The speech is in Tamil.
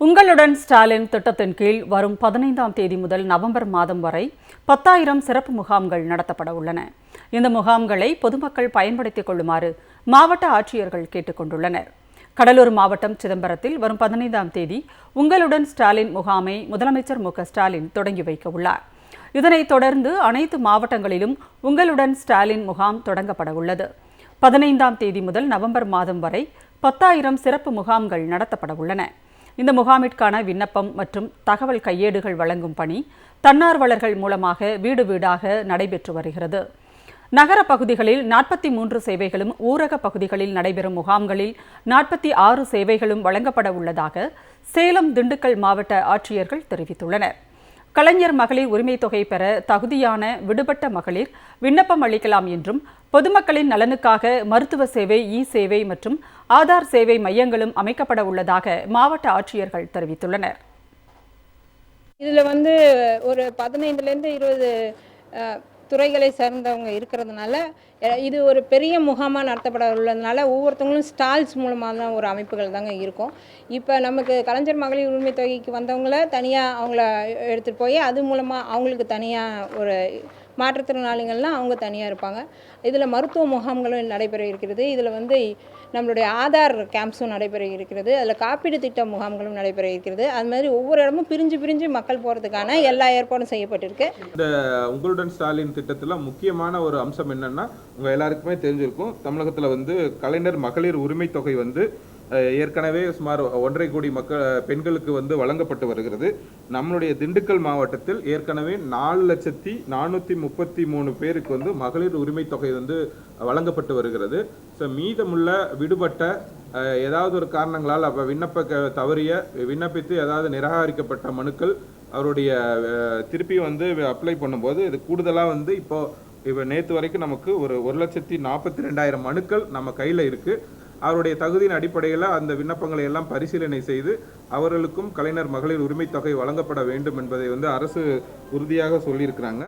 உங்களுடன் ஸ்டாலின் திட்டத்தின் கீழ் வரும் பதினைந்தாம் தேதி முதல் நவம்பர் மாதம் வரை பத்தாயிரம் சிறப்பு முகாம்கள் நடத்தப்பட உள்ளன. இந்த முகாம்களை பொதுமக்கள் பயன்படுத்திக் கொள்ளுமாறு மாவட்ட ஆட்சியர்கள் கேட்டுக் கொண்டுள்ளனர். கடலூர் மாவட்டம் சிதம்பரத்தில் வரும் பதினைந்தாம் தேதி உங்களுடன் ஸ்டாலின் முகாமை முதலமைச்சர் மு ஸ்டாலின் தொடங்கி வைக்க உள்ளார். இதனைத் தொடர்ந்து அனைத்து மாவட்டங்களிலும் உங்களுடன் ஸ்டாலின் முகாம் தொடங்கப்பட உள்ளது. பதினைந்தாம் தேதி முதல் நவம்பர் மாதம் வரை பத்தாயிரம் சிறப்பு முகாம்கள் நடத்தப்பட உள்ளன. இந்த முகாமிற்கான விண்ணப்பம் மற்றும் தகவல் கையேடுகள் வழங்கும் பணி தன்னார்வலர்கள் மூலமாக வீடு வீடாக நடைபெற்று வருகிறது. நகர பகுதிகளில் நாற்பத்தி மூன்று சேவைகளும் ஊரக பகுதிகளில் நடைபெறும் முகாம்களில் நாற்பத்தி ஆறு சேவைகளும் வழங்கப்பட உள்ளதாக சேலம் திண்டுக்கல் மாவட்ட ஆட்சியர்கள் தெரிவித்துள்ளனர். கலைஞர் மகளிர் உரிமைத் தொகை பெற தகுதியான விடுபட்ட மகளிர் விண்ணப்பம் அளிக்கலாம் என்றும் பொதுமக்களின் நலனுக்காக மருத்துவ சேவை இ சேவை மற்றும் ஆதார் சேவை மையங்களும் அமைக்கப்பட உள்ளதாக மாவட்ட ஆட்சியர்கள் தெரிவித்துள்ளனர். இதில் வந்து ஒரு பதினைந்துலேருந்து இருபது துறைகளை சேர்ந்தவங்க இருக்கிறதுனால இது ஒரு பெரிய முகாமாக நடத்தப்பட உள்ளதுனால ஒவ்வொருத்தவங்களும் ஸ்டால்ஸ் மூலமாக தான் ஒரு அமைப்புகள் தாங்க இருக்கும். இப்போ நமக்கு கலைஞர் மகளிர் உரிமை தொகைக்கு வந்தவங்கள தனியாக அவங்கள எடுத்துகிட்டு போய் அது மூலமாக அவங்களுக்கு தனியாக ஒரு மாற்றுத்திறனாளிகள்லாம் அவங்க தனியாக இருப்பாங்க. இதில் மருத்துவ முகாம்களும் நடைபெற இருக்கிறது. இதில் வந்து நம்மளுடைய ஆதார் கேம்ப்ஸும் நடைபெற இருக்கிறது. அதில் காப்பீடு திட்ட முகாம்களும் நடைபெற இருக்கிறது. அது மாதிரி ஒவ்வொரு இடமும் பிரிஞ்சு பிரிஞ்சு மக்கள் போகிறதுக்கான எல்லா ஏற்பாடும் செய்யப்பட்டிருக்கு. இந்த உங்களுடன் ஸ்டாலின் திட்டத்தில் முக்கியமான ஒரு அம்சம் என்னென்னா உங்கள் எல்லாருக்குமே தெரிஞ்சிருக்கும் தமிழகத்தில் வந்து கலைஞர் மகளிர் உரிமை தொகை வந்து ஏற்கனவே சுமார் ஒன்றரை கோடி மக்கள் பெண்களுக்கு வந்து வழங்கப்பட்டு வருகிறது. நம்மளுடைய திண்டுக்கல் மாவட்டத்தில் ஏற்கனவே நாலு லட்சத்தி நானூற்றி முப்பத்தி மூணு பேருக்கு வந்து மகளிர் உரிமை தொகை வந்து வழங்கப்பட்டு வருகிறது. ஸோ மீதமுள்ள விடுபட்ட ஏதாவது ஒரு காரணங்களால் அப்போ விண்ணப்ப தவறிய விண்ணப்பித்து ஏதாவது நிராகரிக்கப்பட்ட மனுக்கள் அவருடைய திருப்பி வந்து அப்ளை பண்ணும்போது இது கூடுதலாக வந்து இப்போ இப்போ நேற்று வரைக்கும் நமக்கு ஒரு ஒரு லட்சத்தி நாற்பத்தி ரெண்டாயிரம் மனுக்கள் நம்ம கையில் இருக்குது அவருடைய தகுதியின் அடிப்படையில் அந்த விண்ணப்பங்களை எல்லாம் பரிசீலனை செய்து அவர்களுக்கும் கலைஞர் மகளிர் உரிமைத் தொகை வழங்கப்பட வேண்டும் என்பதை வந்து அரசு உறுதியாக சொல்லியிருக்கிறாங்க.